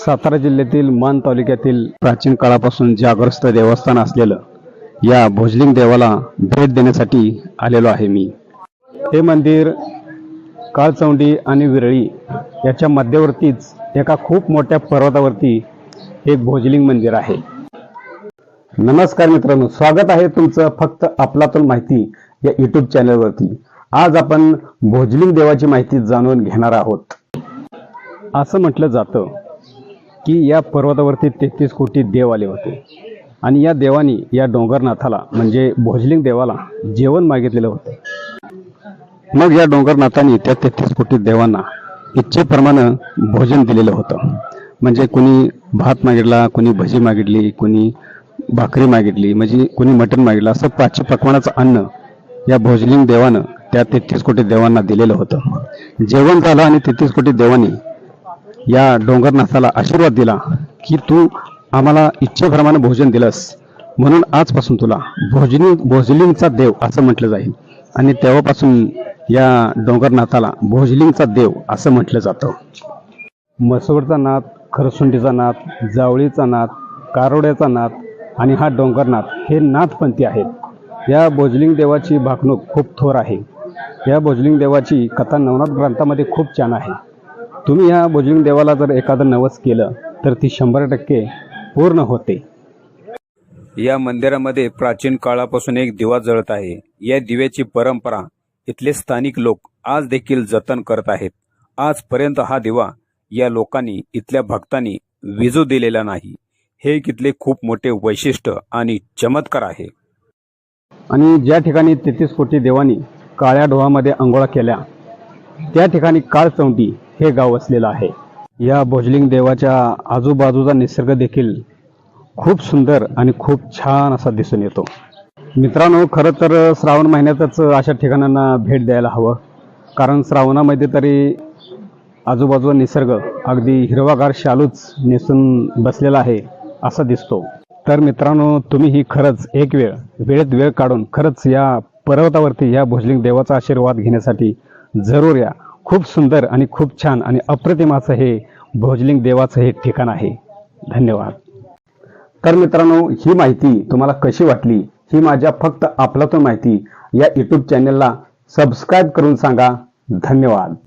सातारा जिल्ह्यातील मान तालुक्यातील प्राचीन काळापासून जागरस्त देवस्थान असलेलं या भोजलिंग देवाला भेट देण्यासाठी आलेलो आहे मी. हे मंदिर काळचौंडी आणि विरळी याच्या मध्यवर्तीच एका खूप मोठ्या पर्वतावरती एक भोजलिंग मंदिर आहे. नमस्कार मित्रांनो स्वागत आहे तुमचं फक्त आपलातून माहिती या युट्यूब चॅनलवरती. आज आपण भोजलिंग देवाची माहिती जाणून घेणार आहोत. असं म्हटलं जातं की या पर्वतावरती तेहतीस कोटी देव आले होते. आणि या देवानी या डोंगरनाथाला म्हणजे भोजलिंग देवाला जेवण मागितलेलं होतं. मग या डोंगरनाथांनी त्या तेहतीस कोटी देवांना इच्छेप्रमाणे भोजन दिलेलं होतं. म्हणजे कुणी भात मागितला कुणी भजी मागितली कुणी भाकरी मागितली म्हणजे कुणी मटण मागितलं असं पाचशे पकवानाचं अन्न या भोजलिंग देवानं त्या तेहतीस कोटी देवांना दिलेलं होतं. जेवण झालं आणि तेहतीस कोटी देवांनी या डोंगरनाथाला आशीर्वाद दिला की तू आम्हाला इच्छेप्रमाणे भोजन दिलंस. म्हणून आजपासून तुला भोजनी भोजलिंगचा देव असं म्हटलं जाईल. आणि तेव्हापासून या डोंगरनाथाला भोजलिंगचा देव असं म्हटलं जातं. मसवडचा नाथ खरसुंडीचा नाथ जावळीचा नाथ कारोड्याचा नाथ आणि हा डोंगरनाथ हे नाथपंथी आहेत. या भोजलिंग देवाची भाकणूक खूप थोर आहे. या भोजलिंग देवाची कथा नवनाथ ग्रंथामध्ये खूप छान आहे. तुम्ही या भोजलिंग देवाला जर एखादं नवस केलं तर ती शंभर टक्के पूर्ण होते. या मंदिरामध्ये प्राचीन काळापासून एक दिवा जळत आहे. या दिव्याची परंपरा इथले स्थानिक लोक आज देखील जतन करत आहेत. आजपर्यंत हा दिवा या लोकांनी इथल्या भक्तांनी विजू दिलेला नाही. हे इथले खूप मोठे वैशिष्ट्य आणि चमत्कार आहे. आणि ज्या ठिकाणी तेहतीस कोटी देवांनी काळ्या डोहामध्ये अंघोळा केल्या त्या ठिकाणी काळचौंडी हे गाव वसलेलं आहे. या भोजलिंग देवाच्या आजूबाजूचा निसर्ग देखील खूप सुंदर आणि खूप छान असा दिसून येतो. मित्रांनो खरं तर श्रावण महिन्यातच अशा ठिकाणांना भेट द्यायला हवं. कारण श्रावणामध्ये तरी आजूबाजूचा निसर्ग अगदी हिरवागार शालूच नेसून बसलेला आहे असा दिसतो. तर मित्रांनो तुम्ही ही खरंच एक वेळ वेळेत वेळ काढून खरंच या पर्वतावरती या भोजलिंग देवाचा आशीर्वाद घेण्यासाठी जरूर या. खूप सुंदर आणि खूप छान आणि अप्रतिमाचं हे भोजलिंग देवाचं हे ठिकाण आहे. धन्यवाद. तर मित्रांनो ही माहिती तुम्हाला कशी वाटली ही माझ्या फक्त आपलातून माहिती या यूट्यूब चॅनलला सबस्क्राईब करून सांगा. धन्यवाद.